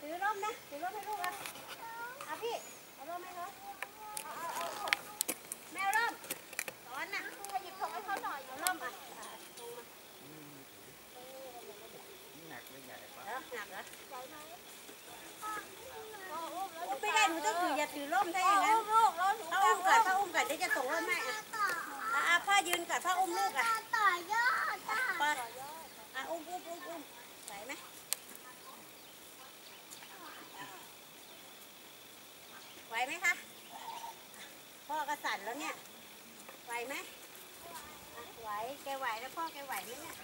ถือร่มนะถือร่มให้ลูกอ่ะ ไมอุ้มไม่ได้หนูต้องถืออย่าถือร่มถ้าอย่างนั้นลูกลูกถ้าอุ้มก่อนถ้าอุ้มก่อนเดี๋ยวจะส่งร่มให้อะอะอะพ่อยืนก่อนพ่ออุ้มลูกอะต่อยอดไปอะอุ้มอุ้มอุ้มอุ้มไหวไหมไหวไหมคะพ่อก็สั่นแล้วเนี่ยไหวไหมไหวแกไหวแล้วพ่อแกไหวไหมเนี่ย